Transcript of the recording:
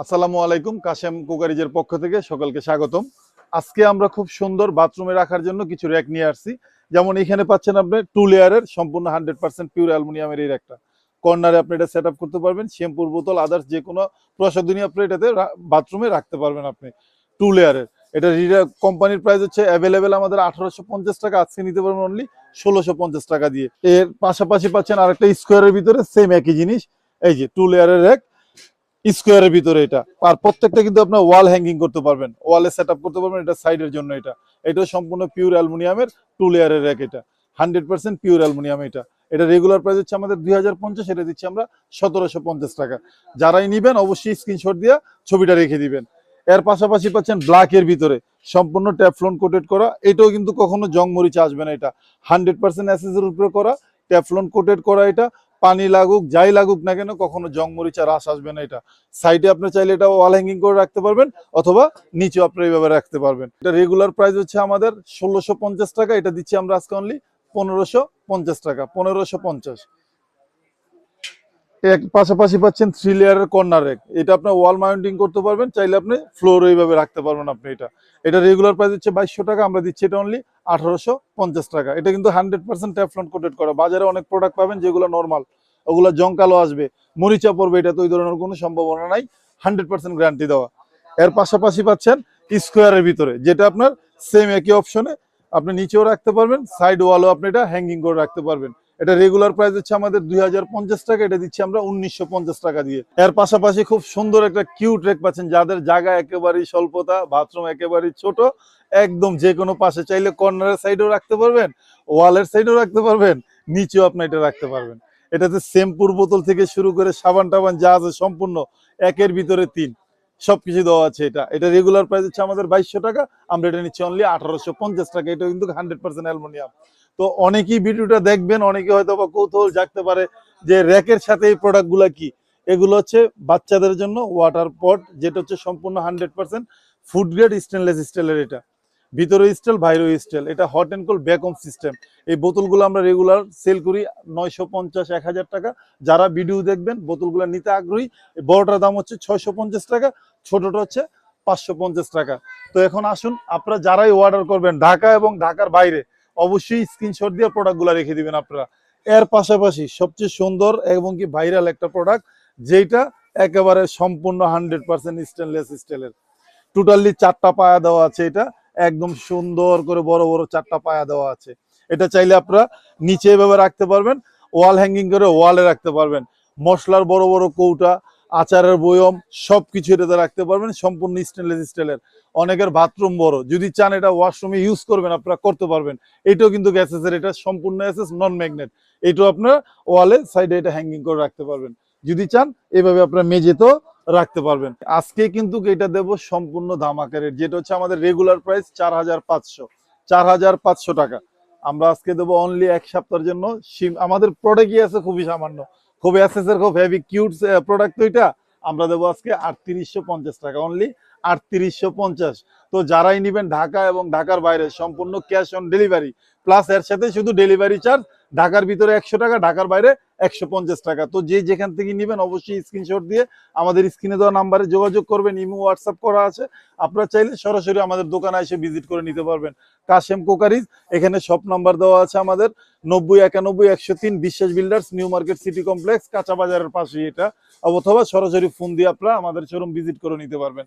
আসসালামু আলাইকুম, কাশেম কুকারিজের পক্ষ থেকে সকলকে স্বাগতম। আজকে আমরা খুব সুন্দর বাথরুমে রাখার জন্য কিছু র্যাক নিয়ে আসছি। যেমন এখানে পাচ্ছেন আপনি টু লেয়ারের সম্পূর্ণ হান্ড্রেড পার্সেন্ট পিওর অ্যালুমিনিয়ামের এই র্যাকটা। কর্নারে আপনি এটা সেট করতে পারবেন, শ্যাম্পুর বোতল আদার্স যে কোনো প্রসাধনী আপনি এটাতে বাথরুমে রাখতে পারবেন আপনি টু লেয়ারের। এটা কোম্পানির প্রাইস হচ্ছে অ্যাভেলেবেল আমাদের আঠারোশো পঞ্চাশ টাকা, আজকে নিতে পারবেন অনলি ষোলোশো পঞ্চাশ টাকা দিয়ে। এর পাশাপাশি পাচ্ছেন আরেকটা স্কোয়ারের ভিতরে সেম একই জিনিস, এই যে টু লেয়ারের র্যাক। স্কোয়ারের ভিতরে এটা। আর প্রত্যেকটা কিন্তু আপনার ওয়াল হ্যাঙ্গিং করতে পারবেন। ওয়ালে সেট করতে পারবেন, এটা সাইডের জন্য এটা। এটা সম্পূর্ণ পিওর অ্যালুমিনিয়ামের টু লেয়ারের র্যাক এটা। হান্ড্রেড পার্সেন্ট পিওর অ্যালুমিনিয়াম এটা। এটা রেগুলার প্রাইস হচ্ছে আমাদের দুই হাজার পঞ্চাশ, এটা দিচ্ছি আমরা সতেরোশো পঞ্চাশ টাকা। যারাই নিবেন অবশ্যই স্ক্রিনশট দিয়ে ছবিটা রেখে দিবেন। এর পাশাপাশি পাচ্ছেন ব্ল্যাকের ভিতরে। সম্পূর্ণ ট্যাফলন কোটেড করা। এটাও কিন্তু কখনো জং মরিচা আসবে না এটা। হান্ড্রেড পার্সেন্ট অ্যাসেসের উপরে করা। ট্যাফলন কোটেড করা এটা। পানি লাগুক, যাই লাগুক না কেন, কখনো জং মরিচা রাস আসবে না এটা। সাইডে আপনি চাইলে এটা ওয়াল হ্যাঙ্গিং করে রাখতে পারবেন, অথবা নিচেও আপনি এইভাবে রাখতে পারবেন। এটা রেগুলার প্রাইস হচ্ছে আমাদের ষোলোশো টাকা, এটা দিচ্ছি আমরা আজকে অনলি পনেরোশো টাকা, পনেরোশো পঞ্চাশ। এক পাশাপাশি পাচ্ছেন থ্রি লেয়ারের কর্নার রেক এটা আপনার ওয়াল মাউন্টিং করতে পারবেন, চাইলে আপনি ফ্লোর এইভাবে রাখতে পারবেন আপনি এটা। এটা রেগুলার প্রাইস হচ্ছে বাইশশো টাকা, আমরা দিচ্ছি এটা অনলি আঠারোশো পঞ্চাশ টাকা। এটা কিন্তু হান্ড্রেড পার্সেন্ট ট্যাফলন কোটেড করা। বাজারে অনেক প্রোডাক্ট পাবেন যেগুলো নর্মাল ওগুলো জঙ্কালো আসবে। মরিচা পড়বে, এটা তো ওই ধরনের কোনো সম্ভাবনা নাই। হান্ড্রেড পার্সেন্ট গ্যারান্টি দেওয়া। এর পাশাপাশি পাচ্ছেন স্কোয়ারের ভিতরে, যেটা আপনার সেম একই অপশনে আপনি নিচেও রাখতে পারবেন সাইড ওয়ালও আপনি এটা হ্যাঙ্গিং করে রাখতে পারবেন। এটা রেগুলার প্রাইস হচ্ছে আমাদের দুই হাজার পঞ্চাশ টাকা, এটা দিচ্ছি আমরা উনিশশো পঞ্চাশ টাকা দিয়ে। এর পাশাপাশি খুব সুন্দর একটা কিউট রেক পাচ্ছেন, যাদের জায়গা একেবারেই স্বল্পতা বাথরুম একেবারেই ছোট, একদম যে কোনো পাশে চাইলে কর্নারের সাইডেও রাখতে পারবেন ওয়ালের সাইডেও রাখতে পারবেন, নিচেও আপনি এটা রাখতে পারবেন। এটাতে শ্যাম্পুর বোতল থেকে শুরু করে সাবান টাবান যা আছে সম্পূর্ণ একের ভিতরে তিন, সবকিছু দেওয়া আছে এটা। এটা রেগুলার প্রাইস হচ্ছে আমাদের বাইশশো টাকা, আমরা এটা নিচ্ছি অনলি আঠারোশো পঞ্চাশ টাকা এটা কিন্তু হান্ড্রেড পার্সেন্ট অ্যালমোনিয়াম। তো অনেকেই ভিডিওটা দেখবেন, অনেকে হয়তো বা কৌতূহল জাগতে পারে যে র্যাকের সাথে এই প্রোডাক্টগুলো কি? এগুলো হচ্ছে বাচ্চাদের জন্য ওয়াটার পট যেটা হচ্ছে সম্পূর্ণ hundred percent food grade stainless স্টিলের এটা। ভিতরে স্টিল বাইরে স্টিল এটা hot and cold vacuum system এই বোতলগুলো আমরা রেগুলার সেল করি নয়শো পঞ্চাশ, এক হাজার টাকা। যারা ভিডিও দেখবেন, বোতলগুলো নিতে আগ্রহী, বড়টার দাম হচ্ছে ছয়শো পঞ্চাশ টাকা, ছোটটা হচ্ছে পাঁচশো পঞ্চাশ টাকা। তো এখন আসুন, আপনারা যারাই অর্ডার করবেন, ঢাকা এবং ঢাকার বাইরে অবশ্যই স্ক্রিনশট দিয়ে প্রোডাক্টগুলো রেখে দিবেন আপনারা। এর পাশাপাশি সবচেয়ে সুন্দর এবং কি ভাইরাল একটা প্রোডাক্ট যেটা একেবারে সম্পূর্ণ হান্ড্রেড পার্সেন্ট স্টেনলেস স্টিলের টোটালি চারটা পায়া দেওয়া আছে এটা। একদম সুন্দর করে বড় বড় চারটা পায়া দেওয়া আছে। এটা চাইলে আপনারা নিচে এভাবে রাখতে পারবেন ওয়াল হ্যাঙ্গিং করে ওয়ালে রাখতে পারবেন। মশলার বড় বড় কৌটা আচারের বয়ম, সবকিছু এটাতে রাখতে পারবেন, সম্পূর্ণ স্টেনলেস স্টিলের অনেকের বাথরুম বড়। যদি চান এটা ওয়াশরুমে ইউজ করবেন, আপনারা করতে পারবেন। এটাও কিন্তু গ্যাসেসের এটা সম্পূর্ণ অ্যাসেস নন ম্যাগনেট এটাও আপনার ওয়ালে সাইডে এটা হ্যাঙ্গিং করে রাখতে পারবেন। যদি চান, এভাবে আপনার মেঝেতেও রাখতে পারবেন। আজকে কিন্তু এটা দেবো সম্পূর্ণ ধামাকা রেট যেটা হচ্ছে আমাদের রেগুলার প্রাইস চার হাজার পাঁচশো। চার হাজার পাঁচশো টাকা। আমরা আজকে দেবো অনলি এক সপ্তাহের জন্য। আমাদের প্রোডাক্টই আছে খুবই সামান্য। খুব অ্যাসেসের খুব হেভি কিউট প্রোডাক্ট এটা আমরা দেবো আজকে আটত্রিশশো পঞ্চাশ টাকা অনলি আটত্রিশশো পঞ্চাশ। তো যারাই নেবেন ঢাকা এবং ঢাকার বাইরে, সম্পূর্ণ ক্যাশ অন ডেলিভারি প্লাস এর সাথে শুধু ডেলিভারি চার্জ ঢাকার ভিতরে একশো টাকা, ঢাকার বাইরে একশো পঞ্চাশ টাকা। তো যে যেখান থেকে নিবেন অবশ্যই স্ক্রিনশট দিয়ে আমাদের স্ক্রিনে দেওয়া নাম্বারে যোগাযোগ করবেন, ইমো হোয়াটসঅ্যাপ করা আছে। আপনারা চাইলে সরাসরি আমাদের দোকানে এসে ভিজিট করে নিতে পারবেন। কাশেম কোকারিজ এখানে সব নাম্বার দেওয়া আছে আমাদের। নব্বই একানব্বই একশো তিন Biswas builders new market city complex কাঁচা বাজারের পাশেই এটা। অথবা সরাসরি ফোন দিয়ে আপনারা আমাদের শোরুম ভিজিট করে নিতে পারবেন।